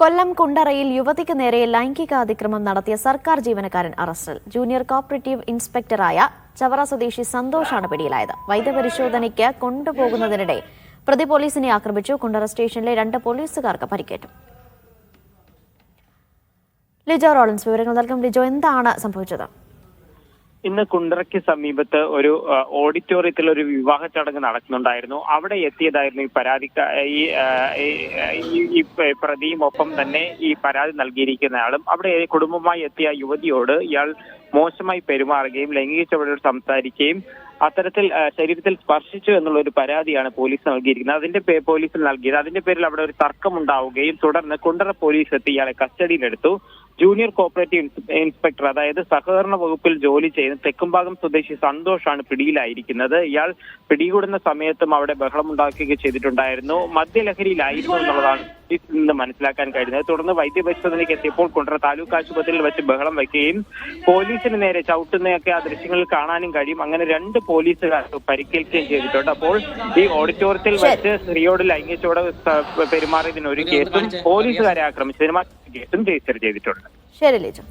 കൊല്ലം കുണ്ടറയിൽ യുവതിക്ക് നേരെ ലൈംഗികാതിക്രമം നടത്തിയ സർക്കാർ ജീവനക്കാരൻ അറസ്റ്റിൽ. ജൂനിയർ കോപ്പറേറ്റീവ് ഇൻസ്പെക്ടറായ ചവറ സ്വദേശി സന്തോഷാണ് പിടിയിലായത്. വൈദ്യപരിശോധനയ്ക്ക് കൊണ്ടുപോകുന്നതിനിടെ പ്രതി പോലീസിനെ ആക്രമിച്ചു. കുണ്ടറ സ്റ്റേഷനിലെ രണ്ട് പോലീസുകാർക്ക് പരിക്കേറ്റു. ലിജോ റോളൻസ് വിവരങ്ങൾ നൽകും. ലിജോ എന്താണ് സംഭവിച്ചത്? ഇന്ന് കുണ്ടറയ്ക്ക് സമീപത്ത് ഒരു ഓഡിറ്റോറിയത്തിൽ ഒരു വിവാഹ ചടങ്ങ് നടക്കുന്നുണ്ടായിരുന്നു. അവിടെ എത്തിയതായിരുന്നു ഈ പരാതി ഈ പ്രതിയും ഒപ്പം തന്നെ ഈ പരാതി നൽകിയിരിക്കുന്ന ആളും. അവിടെ കുടുംബമായി എത്തിയ യുവതിയോട് ഇയാൾ മോശമായി പെരുമാറുകയും ലൈംഗിക ചുവടോട് സംസാരിക്കുകയും അത്തരത്തിൽ ശരീരത്തിൽ സ്പർശിച്ചു എന്നുള്ള ഒരു പരാതിയാണ് പോലീസ് നൽകിയിരിക്കുന്നത്. അതിന്റെ പോലീസിൽ നൽകിയത്. അതിന്റെ പേരിൽ അവിടെ ഒരു തർക്കം ഉണ്ടാവുകയും തുടർന്ന് കുണ്ടറ പോലീസ് എത്തി ഇയാളെ കസ്റ്റഡിയിലെടുത്തു. ജൂനിയർ കോപ്പറേറ്റീവ് ഇൻസ്പെക്ടർ അതായത് സഹകരണ വകുപ്പിൽ ജോലി ചെയ്യുന്ന തെക്കുംഭാഗം സ്വദേശി സന്തോഷാണ് പിടിയിലായിരിക്കുന്നത്. ഇയാൾ പിടികൂടുന്ന സമയത്തും അവിടെ ബഹളമുണ്ടാക്കുകയൊക്കെ ചെയ്തിട്ടുണ്ടായിരുന്നു. മദ്യലഹരിയിലായിരുന്നു എന്നുള്ളതാണ് പോലീസിൽ നിന്ന് മനസ്സിലാക്കാൻ കഴിഞ്ഞത്. തുടർന്ന് വൈദ്യപരിശോധനയ്ക്ക് എത്തിയപ്പോൾ കുണ്ടറ താലൂക്ക് ആശുപത്രിയിൽ വെച്ച് ബഹളം വയ്ക്കുകയും പോലീസിന് നേരെ ചവിട്ടുന്നതൊക്കെ ആ ദൃശ്യങ്ങളിൽ കാണാനും കഴിയും. അങ്ങനെ രണ്ട് പോലീസുകാർ പരിക്കേൽക്കുകയും ചെയ്തിട്ടുണ്ട്. അപ്പോൾ ഈ ഓഡിറ്റോറിയത്തിൽ വെച്ച് സ്ത്രീയോട് ലൈംഗികച്ചോട് പെരുമാറിയതിന് ഒരു കേസും പോലീസുകാരെ ആക്രമിച്ചതിന് കേസും രജിസ്റ്റർ ചെയ്തിട്ടുണ്ട്. ശരി ലിജോ.